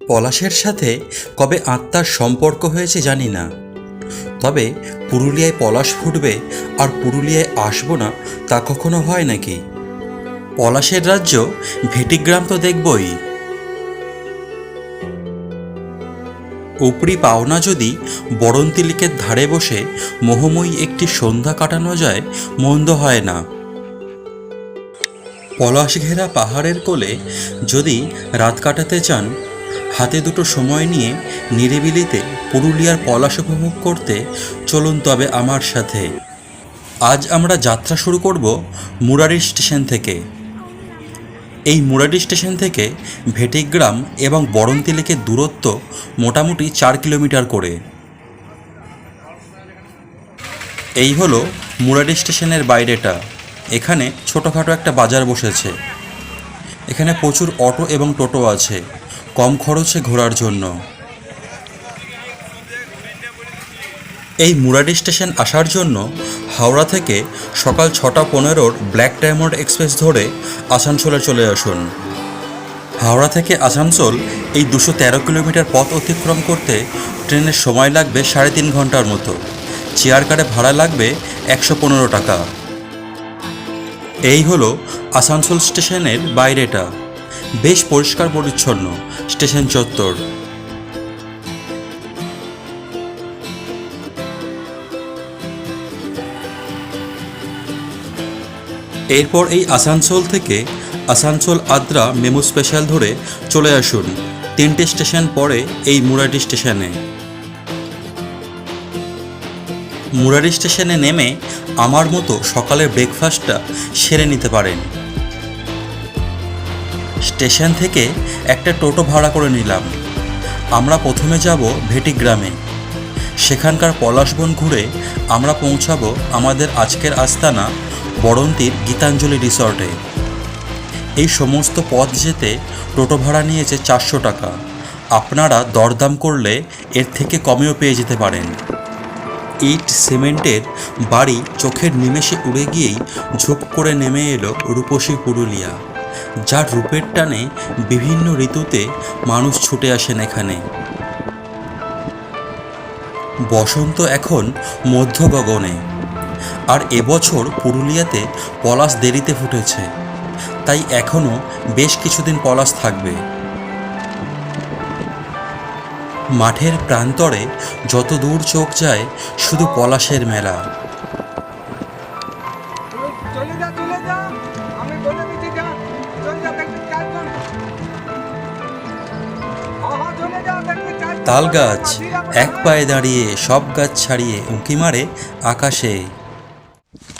পলাশের সাথে কবে আত্মার সম্পর্ক হয়েছে জানি না। তবে পুরুলিয়ায় পলাশ ফুটবে আর পুরুলিয়ায় আসব না তা কখনো হয় নাকি? পলাশের রাজ্য ভেটিগ্রাম তো দেখবই। উপরি পাওনা যদি বরন্তি লেকের ধারে বসে মোহময়ী একটি সন্ধ্যা কাটানো যায়, মন্দ হয় না। পলাশ ঘেরা পাহাড়ের কোলে যদি রাত কাটাতে চান হাতে দুটো সময় নিয়ে নিরিবিলিতে পুরুলিয়ার পলাশ উপভোগ করতে চলুন তবে আমার সাথে। আজ আমরা যাত্রা শুরু করব মুরারি স্টেশন থেকে। এই মুরারি স্টেশন থেকে ভেটিগ্রাম এবং বরন্তি লেকের দূরত্ব মোটামুটি চার কিলোমিটার করে। এই হলো মুরারি স্টেশনের বাইরেটা। এখানে ছোটোখাটো একটা বাজার বসেছে। এখানে প্রচুর অটো এবং টোটো আছে। কম খরচে ঘোরার জন্য। এই মুরাডি স্টেশন আসার জন্য হাওড়া থেকে সকাল ছটা পনেরোর ব্ল্যাক ডায়মন্ড এক্সপ্রেস ধরে আসানসোলে চলে আসুন। হাওড়া থেকে আসানসোল এই দুশো তেরো কিলোমিটার পথ অতিক্রম করতে ট্রেনের সময় লাগবে সাড়ে তিন ঘণ্টার মতো। চেয়ার কারে ভাড়া লাগবে একশো পনেরো টাকা। এই হলো আসানসোল স্টেশনের বাইরেটা। বেশ পরিষ্কার পরিচ্ছন্ন। স্টেশন চত্বর। এরপর এই আসানসোল থেকে আসানসোল আদ্রা মেমু স্পেশাল ধরে চলে আসুন। তিনটে স্টেশন পরে এই মুরাডি স্টেশনে। মুরারি স্টেশনে নেমে আমার মতো সকালের ব্রেকফাস্টটা সেরে নিতে পারেন। স্টেশন থেকে একটা টোটো ভাড়া করে নিলাম। আমরা প্রথমে যাব ভেটি গ্রামে সেখানকার পলাশবন ঘুরে আমরা পৌঁছাবো আমাদের আজকের আস্তানা বরন্তির গীতাঞ্জলি রিসর্টে। এই সমস্ত পথ যেতে টোটো ভাড়া নিয়েছে চারশো টাকা। আপনারা দরদাম করলে এর থেকে কমেও পেয়ে যেতে পারেন। ইট সিমেন্টের বাড়ি চোখের নিমেষে উড়ে গিয়েই ঝোপ করে নেমে এলো রূপসী পুরুলিয়া। যার রূপের টানে বিভিন্ন ঋতুতে মানুষ ছুটে আসেন এখানে। বসন্ত এখন মধ্য গগনে, আর এবছর পুরুলিয়াতে পলাশ দেরিতে ফুটেছে, তাই এখনও বেশ কিছুদিন পলাশ থাকবে। মাঠের প্রান্তরে যত দূর চোখ যায় শুধু পলাশের মেলা। তাল গাছ এক পায়ে দাঁড়িয়ে সব গাছ ছাড়িয়ে উঁকি মারে আকাশে।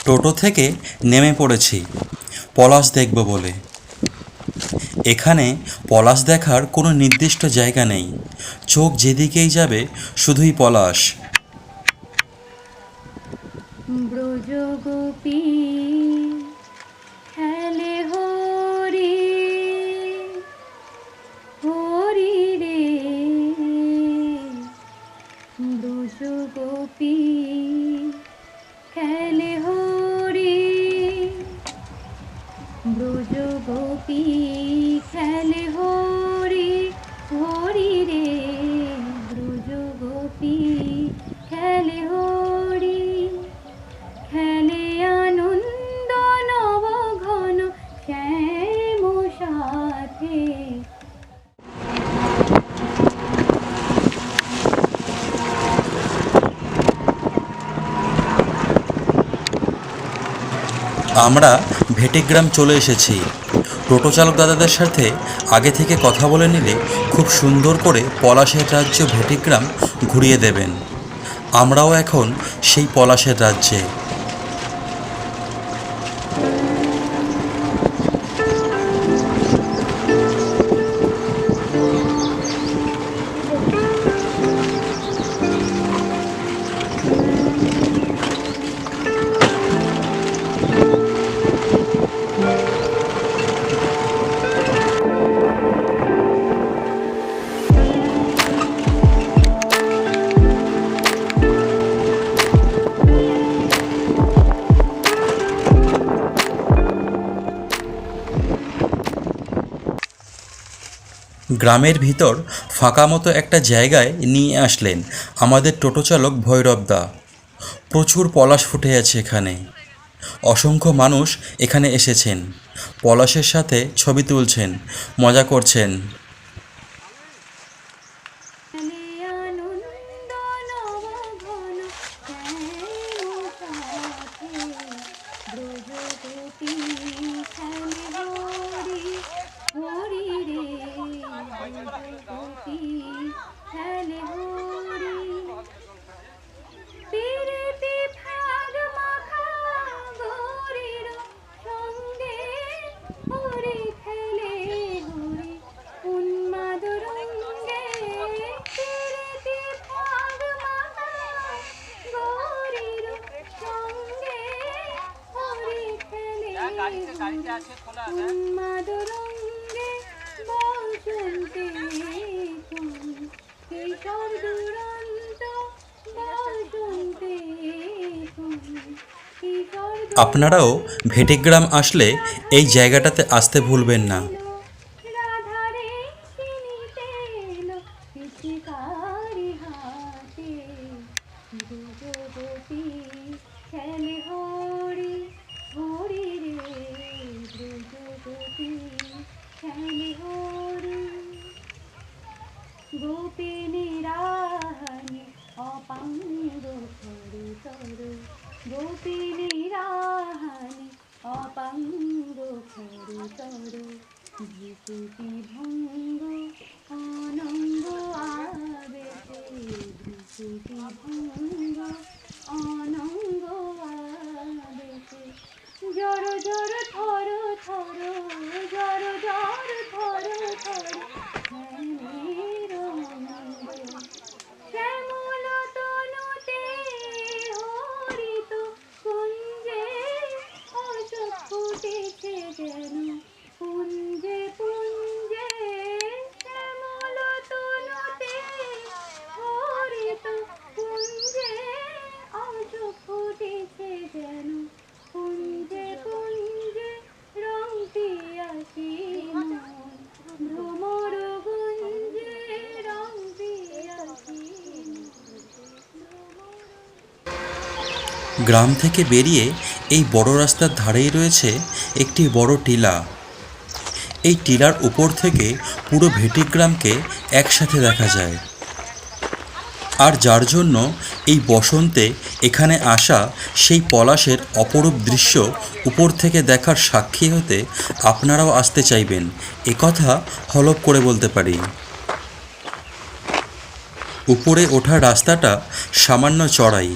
টোটো থেকে নেমে পড়েছি, পলাশ দেখব বলে। এখানে পলাশ দেখার কোনো নির্দিষ্ট জায়গা নেই, চোখ যেদিকেই যাবে শুধুই পলাশ। ব্রজ আমরা ভেটেগ্রাম চলে এসেছি। টোটো চালক দাদাদের সাথে আগে থেকে কথা বলে নিলে খুব সুন্দর করে পলাশের রাজ্য ভেটিগ্রাম ঘুরিয়ে দেবেন। আমরাও এখন সেই পলাশের রাজ্যে। গ্রামের ভিতর ফাঁকা মতো একটা জায়গায় নিয়ে আসলেন আমাদের টোটো চালক ভৈরবদা প্রচুর পলাশ ফুটে আছে এখানে। অসংখ্য মানুষ এখানে এসেছেন। পলাশের সাথে ছবি তুলছেন, মজা করছেন। আপনারাও ভেটিগ্রাম আসলে এই জায়গাটাতে আসতে ভুলবেন না। গ্রাম থেকে বেরিয়ে এই বড় রাস্তার ধারেই রয়েছে একটি বড় টিলা। এই টিলার উপর থেকে পুরো ভেটিগ্রামকে একসাথে দেখা যায়। আর যার জন্য এই বসন্তে এখানে আসা সেই পলাশের অপরূপ দৃশ্য উপর থেকে দেখার সাক্ষী হতে আপনারাও আসতে চাইবেন। একথা হলপ করে বলতে পারি। উপরে ওঠার রাস্তাটা সামান্য চড়াই।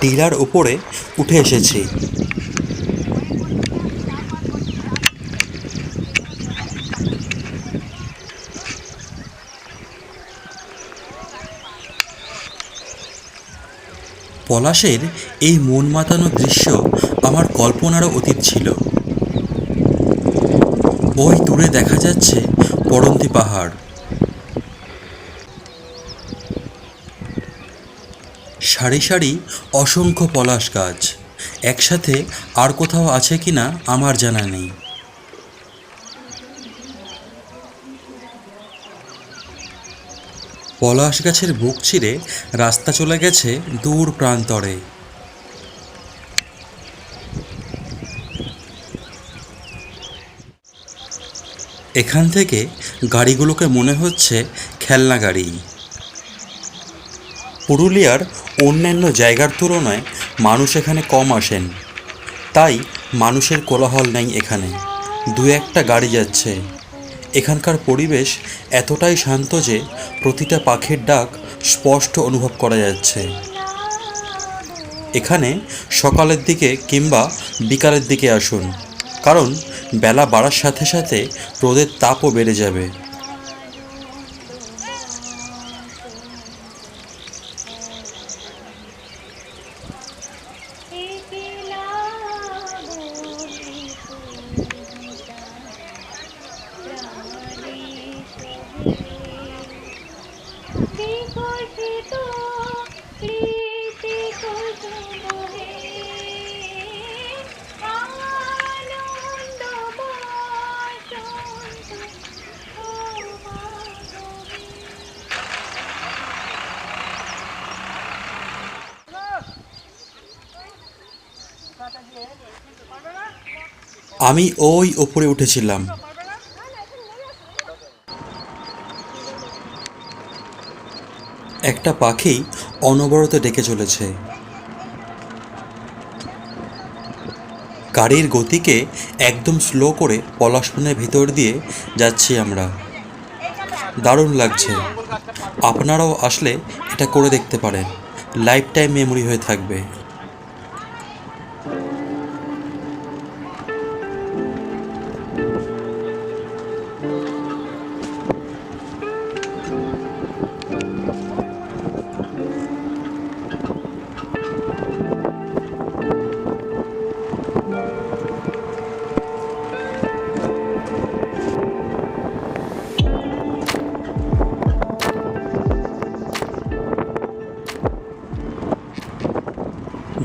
টিলার উপরে উঠে এসেছি। পলাশের এই মন মাতানো দৃশ্য আমার কল্পনারও অতীত ছিল। ওই দূরে দেখা যাচ্ছে পড়ন্তি পাহাড়। সারি সারি অসংখ্য পলাশ গাছ। একসাথে আর কোথাও আছে কি না আমার জানা নেই। পলাশ গাছের বুক চিরে রাস্তা চলে গেছে দূর প্রান্তরে। এখান থেকে গাড়িগুলোকে মনে হচ্ছে খেলনা গাড়ি। পুরুলিয়ার অন্যান্য জায়গার তুলনায় মানুষ এখানে কম আসেন। তাই মানুষের কোলাহল নেই এখানে। দু একটা গাড়ি যাচ্ছে। এখানকার পরিবেশ এতটাই শান্ত যে প্রতিটা পাখির ডাক স্পষ্ট অনুভব করা যাচ্ছে। এখানে সকালের দিকে কিংবা বিকালের দিকে আসুন, কারণ বেলা বাড়ার সাথে সাথে রোদের তাপও বেড়ে যাবে। আমি ওই ওপরে উঠেছিলাম। একটা পাখি অনবরত ডেকে চলেছে। গাড়ির গতিকে একদম স্লো করে পলাশবনের ভিতর দিয়ে যাচ্ছি আমরা। দারুণ লাগছে। আপনারাও আসলে এটা করে দেখতে পারেন। লাইফ টাইম মেমোরি হয়ে থাকবে।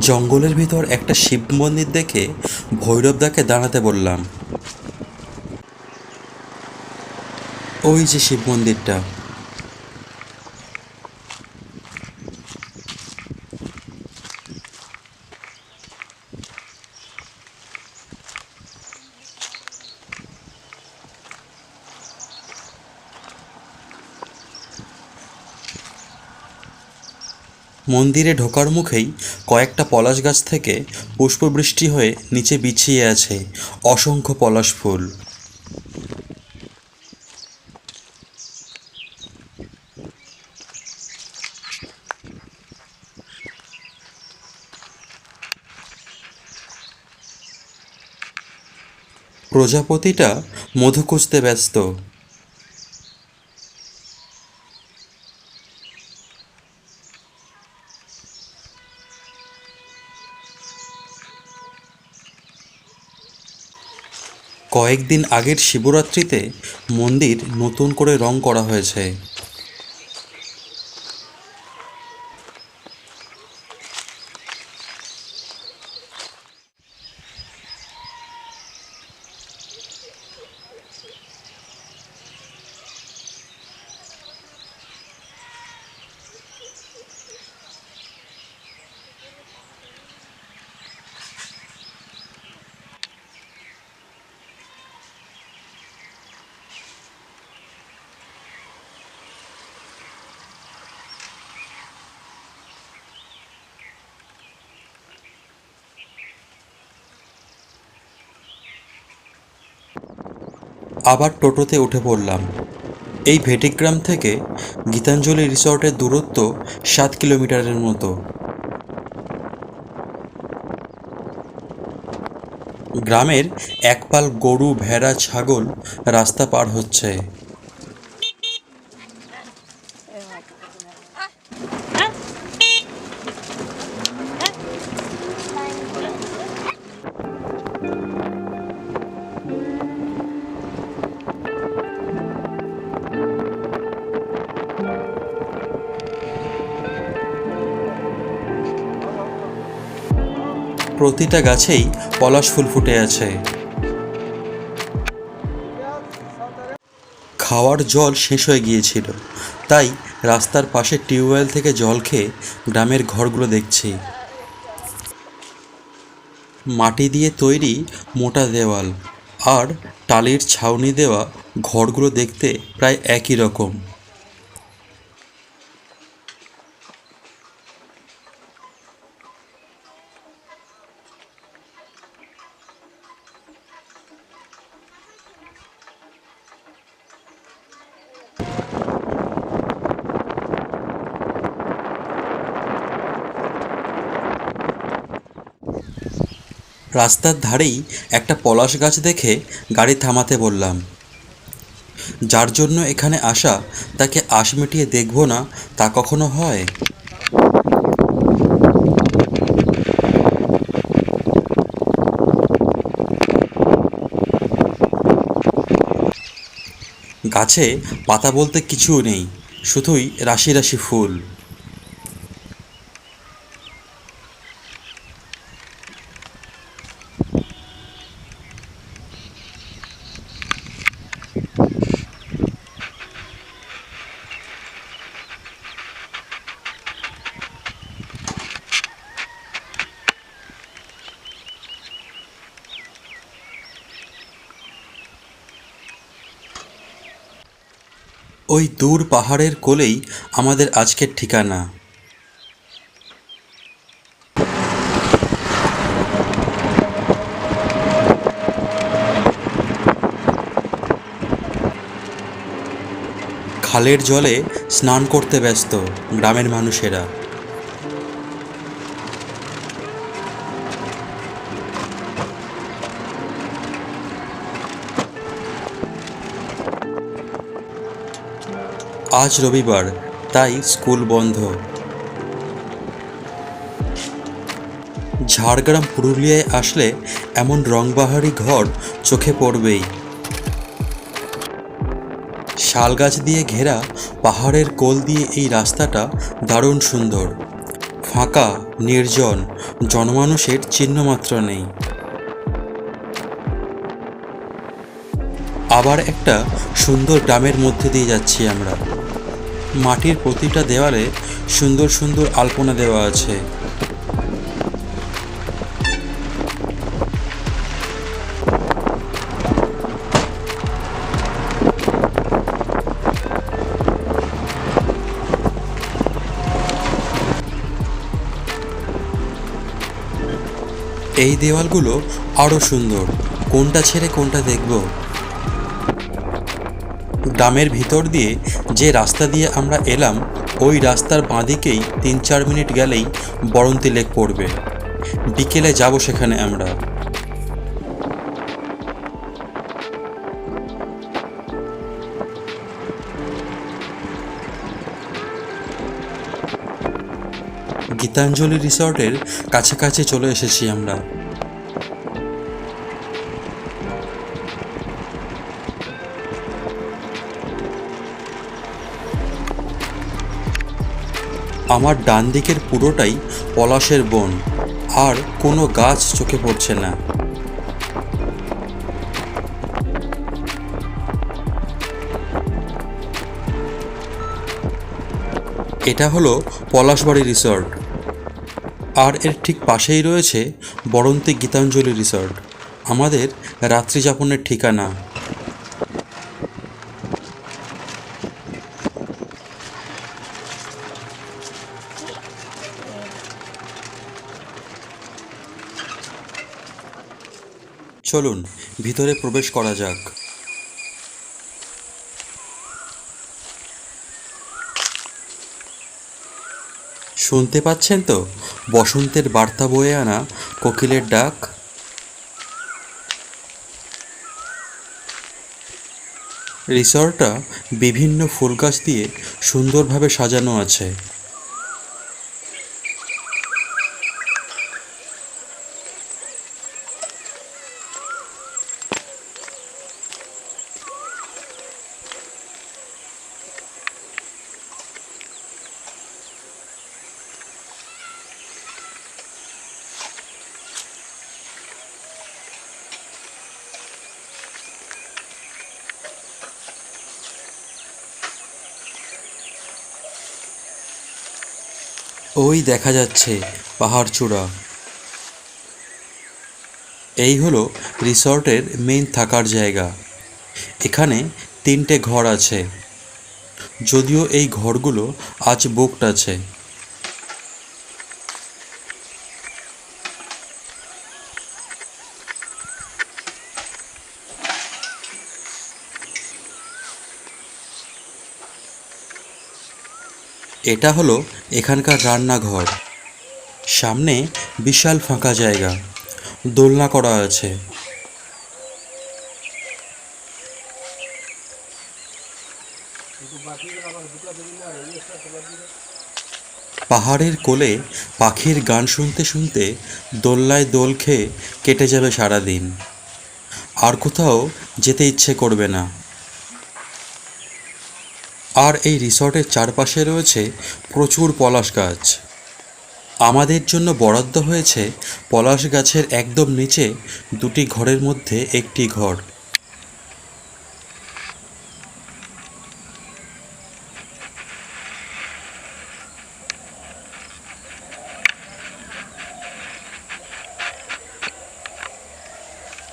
জঙ্গলের ভিতর একটা শিব মন্দির দেখে ভৈরবদাকে দাঁড়াতে বললাম। ওই যে শিব মন্দিরটা। মন্দিরে ঢোকার মুখেই কয়েকটা পলাশ গাছ থেকে পুষ্পবৃষ্টি হয়ে নিচে বিছিয়ে আছে অসংখ্য পলাশ ফুল। প্রজাপতিটা মধু খুঁজতে ব্যস্ত। কয়েকদিন আগের শিবরাত্রিতে মন্দির নতুন করে রং করা হয়েছে। আবার টোটোতে উঠে পড়লাম। এই ভেটিগ্রাম থেকে গীতাঞ্জলি রিসর্টের দূরত্ব সাত কিলোমিটারের মতো। গ্রামের একপাল গরু, ভেড়া, ছাগল রাস্তা পার হচ্ছে। প্রতিটা গাছেই পলাশ ফুল ফুটে আছে। খাওয়ার জল শেষ হয়ে গিয়েছিল। তাই রাস্তার পাশে টিউবওয়েল থেকে জল খেয়ে গ্রামের ঘরগুলো দেখছি। মাটি দিয়ে তৈরি মোটা দেওয়াল আর টালির ছাউনি দেওয়া ঘরগুলো দেখতে প্রায় একই রকম। রাস্তার ধারেই একটা পলাশ গাছ দেখে গাড়ি থামাতে বললাম। যার জন্য এখানে আসা তাকে আশ মিটিয়ে দেখব না, তা কখনো হয়? গাছে পাতা বলতে কিছু নেই, শুধুই রাশি রাশি ফুল। ওই দূর পাহাড়ের কোলেই আমাদের আজকের ঠিকানা। খালের জলে স্নান করতে ব্যস্ত গ্রামের মানুষেরা। আজ রবিবার, তাই স্কুল বন্ধ। ঝাড়গ্রাম পুরুলিয়ায় আসলে এমন রংবাহারি ঘর চোখে পড়বেই। শাল গাছ দিয়ে ঘেরা পাহাড়ের কোল দিয়ে এই রাস্তাটা দারুণ সুন্দর। ফাঁকা, নির্জন, জনমানুষের চিহ্ন চিহ্নমাত্র নেই। আবার একটা সুন্দর গ্রামের মধ্যে দিয়ে যাচ্ছি আমরা। মাটির প্রতিটা দেওয়ালে সুন্দর সুন্দর আলপনা দেওয়া আছে। এই দেওয়ালগুলো আরও সুন্দর। কোনটা ছেড়ে কোনটা দেখব? গ্রামের ভিতর দিয়ে যে রাস্তা দিয়ে আমরা এলাম, ওই রাস্তার বাঁদিকেই তিন চার মিনিট গেলেই বরন্তি লেক পড়বে। বিকেলে যাব সেখানে আমরা। গীতাঞ্জলি রিসর্টের কাছাকাছি চলে এসেছি আমরা। আমার ডান দিকের পুরোটাই পলাশের বন, আর কোনো গাছ চোখে পড়ছে না। এটা হলো পলাশবাড়ি রিসর্ট, আর এর ঠিক পাশেই রয়েছে বরন্তি গীতাঞ্জলি রিসর্ট। আমাদের রাত্রিযাপনের ঠিকানা। চলুন, ভিতরে প্রবেশ করা যাক। শুনতে পাচ্ছেন তো? বসন্তের বার্তা বয়ে আনা কোকিলের ডাক। রিসর্টটা বিভিন্ন ফুল গাছ দিয়ে সুন্দরভাবে সাজানো আছে। ওই দেখা যাচ্ছে পাহাড়চূড়া এই হলো রিসর্টের মেন থাকার জায়গা। এখানে তিনটে ঘর আছে। যদিও এই ঘরগুলো আজ বুকড আছে। এটা হলো এখানকার রান্নাঘর। সামনে বিশাল ফাঁকা জায়গা। দোলনা করা আছে। পাহাড়ের কোলে পাখির গান শুনতে শুনতে দোল্লায় দোল খেয়ে কেটে যাবে সারাদিন। আর কোথাও যেতে ইচ্ছে করবে না। আর এই রিসর্টের চারপাশে রয়েছে প্রচুর পলাশ গাছ। আমাদের জন্য বরাদ্দ হয়েছে পলাশ গাছের একদম নিচে দুটি ঘরের মধ্যে একটি ঘর।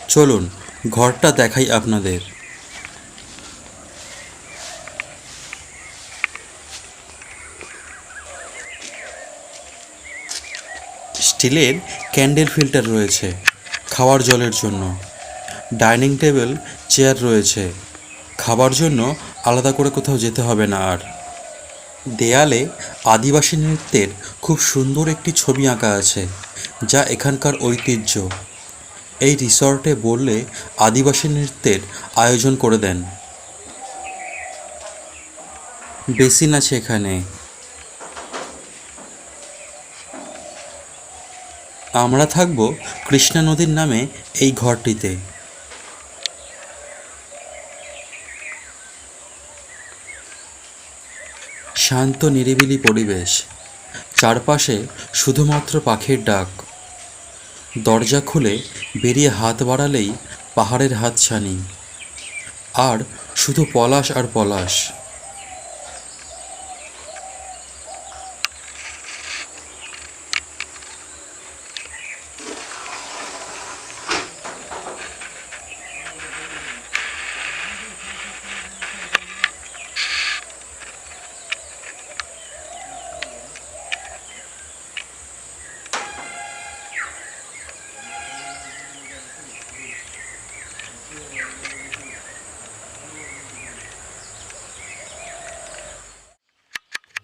চলুন, ঘরটা দেখাই আপনাদের। স্টিলের ক্যান্ডেল ফিল্টার রয়েছে, খাওয়ার জলের জন্য। ডাইনিং টেবিল, চেয়ার রয়েছে। খাবার জন্য আলাদা করে কোথাও যেতে হবে না আর। দেয়ালে আদিবাসী নৃত্যের খুব সুন্দর একটি ছবি আঁকা আছে, যা এখানকার ঐতিহ্য। এই রিসর্টে বললে আদিবাসী নৃত্যের আয়োজন করে দেন। বেসিন আছে এখানে। আমরা থাকব কৃষ্ণা নদীর নামে এই ঘরটিতে। শান্ত, নিরিবিলি পরিবেশ। চারপাশে শুধুমাত্র পাখির ডাক। দরজা খুলে বেরিয়ে হাত বাড়ালেই পাহাড়ের হাতছানি। আর শুধু পলাশ আর পলাশ।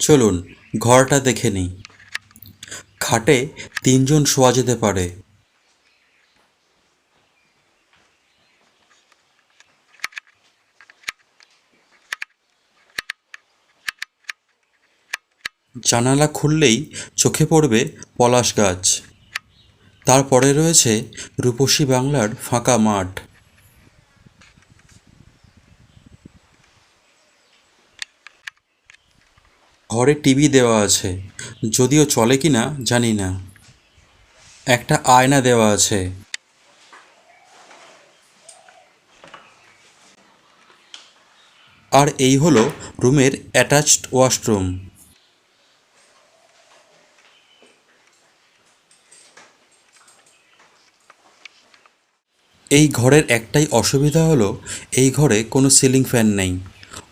চলুন, ঘরটা দেখে নিই। খাটে তিনজন শোয়া যেতে পারে। জানালা খুললেই চোখে পড়বে পলাশ গাছ। তারপরে রয়েছে রূপসী বাংলার ফাঁকা মাঠ। ঘরে টিভি দেওয়া আছে। যদিও চলে কি না জানি না। একটা আয়না দেওয়া আছে। আর এই হলো রুমের অ্যাটাচড ওয়াশরুম। এই ঘরের একটাই অসুবিধা হলো, এই ঘরে কোনো সিলিং ফ্যান নেই।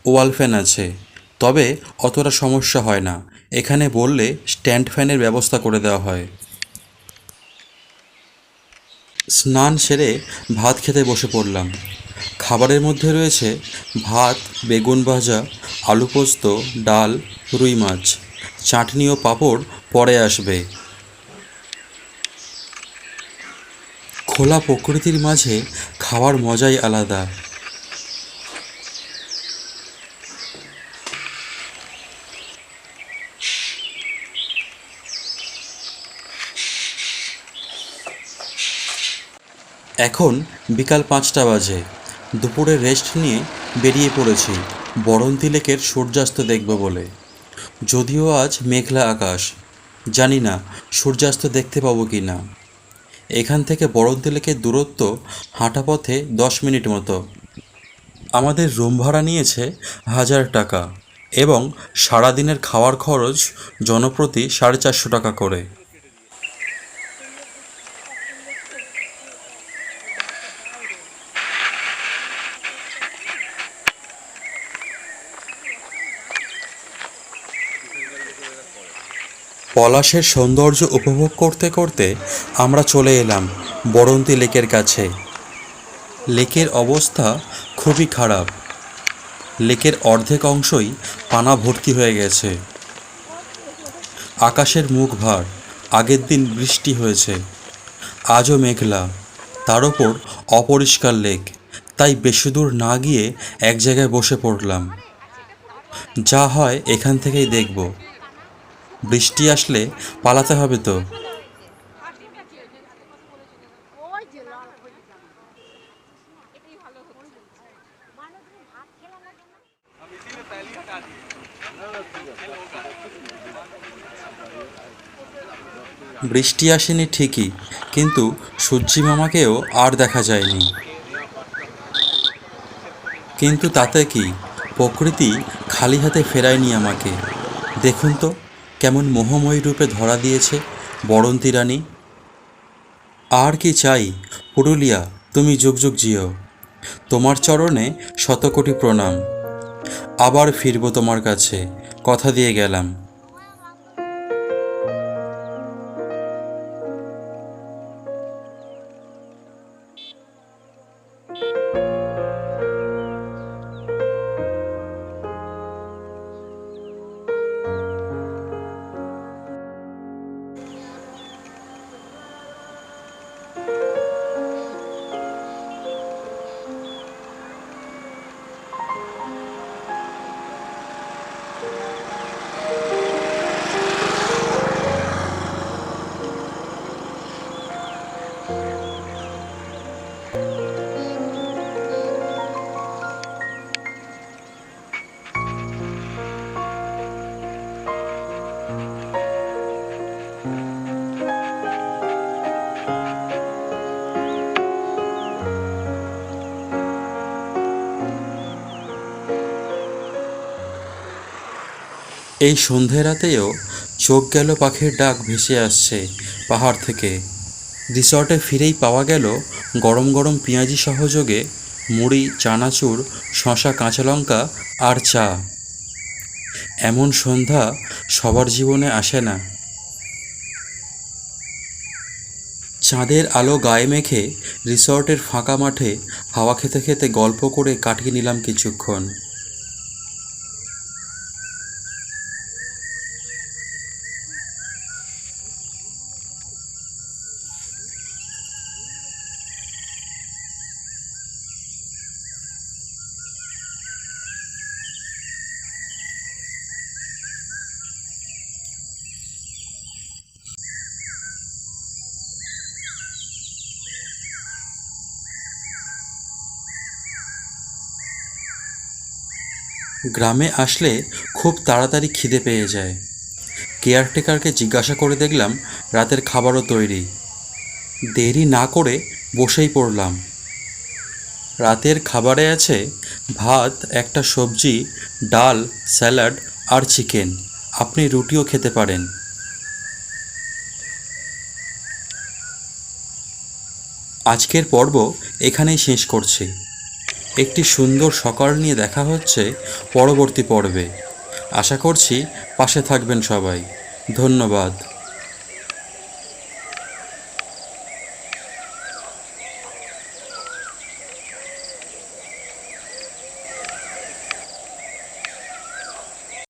ওয়াল ফ্যান আছে। তবে অতটা সমস্যা হয় না। এখানে বললে স্ট্যান্ড ফ্যানের ব্যবস্থা করে দেওয়া হয়। স্নান সেরে ভাত খেতে বসে পড়লাম। খাবারের মধ্যে রয়েছে ভাত, বেগুন ভাজা, আলু পোস্ত, ডাল, রুই মাছ। চাটনি ও পাঁপড় পরে আসবে। খোলা প্রকৃতির মাঝে খাওয়ার মজাই আলাদা। এখন বিকাল পাঁচটা বাজে। দুপুরে রেস্ট নিয়ে বেরিয়ে পড়েছি। বরন্তি লেকের সূর্যাস্ত দেখব বলে। যদিও আজ মেঘলা আকাশ। জানি না সূর্যাস্ত দেখতে পাবো কি না। এখান থেকে বরন্তি লেকের দূরত্ব হাঁটা পথে দশ মিনিট মতো। আমাদের রুম ভাড়া নিয়েছে হাজার টাকা এবং সারাদিনের খাওয়ার খরচ জনপ্রতি সাড়ে চারশো টাকা করে। পলাশের সৌন্দর্য উপভোগ করতে করতে আমরা চলে এলাম বরন্তি লেকের কাছে। লেকের অবস্থা খুবই খারাপ। লেকের অর্ধেক অংশই পানা ভর্তি হয়ে গেছে। আকাশের মুখ ভার, আগের দিন বৃষ্টি হয়েছে। আজও মেঘলা। তার ওপর অপরিষ্কার লেক। তাই বেশি দূর না গিয়ে এক জায়গায় বসে পড়লাম। যা হয় এখান থেকেই দেখব। বৃষ্টি আসলে পালাতে হবে তো। বৃষ্টি আসেনি ঠিকই, কিন্তু সূর্যি মামাকেও আর দেখা যায়নি। কিন্তু তাতে কি, প্রকৃতি খালি হাতে ফেরায়নি আমাকে। দেখুন তো। কেমন মোহময়ী রূপে ধরা দিয়েছে বরন্তী রানী? আর কি চাই, পুরুলিয়া, তুমি যুগ যুগ জিও। তোমার চরণে শতকোটি প্রণাম। আবার ফিরব তোমার কাছে, কথা দিয়ে গেলাম। এই সন্ধে রাতেও চোখ গেল পাখির ডাক ভেসে আসছে পাহাড় থেকে। রিসর্টে ফিরেই পাওয়া গেল গরম গরম পেঁয়াজি সহযোগে মুড়ি, চানাচুর শশা কাঁচা লঙ্কা আর চা। এমন সন্ধ্যা সবার জীবনে আসে না। চাঁদের আলো গায়ে মেখে রিসর্টের ফাঁকা মাঠে হাওয়া খেতে খেতে গল্প করে কাটিয়ে নিলাম কিছুক্ষণ। গ্রামে আসলে খুব তাড়াতাড়ি খিদে পেয়ে যায়। কেয়ারটেকারকে জিজ্ঞাসা করে দেখলাম রাতের খাবারও তৈরি। দেরি না করে বসেই পড়লাম। রাতের খাবারে আছে ভাত, একটা সবজি, ডাল, স্যালাড আর চিকেন। আপনি রুটিও খেতে পারেন। আজকের পর্ব এখানেই শেষ করছি। একটি সুন্দর সকাল নিয়ে দেখা হচ্ছে পরবর্তী পর্বে। আশা করছি পাশে থাকবেন সবাই। ধন্যবাদ।